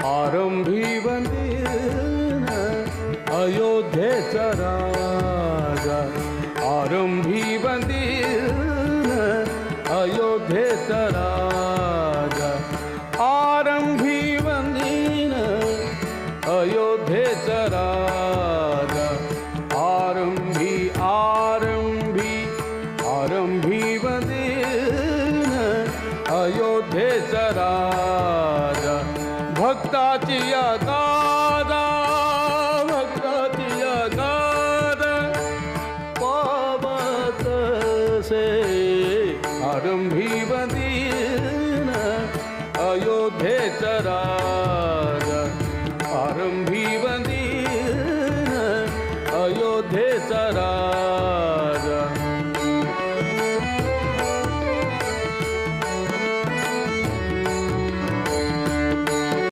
आरंभी वंदीन अयोध्येचा राजा आरंभी वंदीन अयोध्येचा राजा आरंभी वंदीन अयोध्येचा राजा आरंभी आरंभी आरंभी वंदीन अयोध्येचा राजा भक्ताची दादा भक्ताची दादा। पावत से आरंभी बदीन अयोध्येचा राजा आरंभी बदीन अयोध्येचा राजा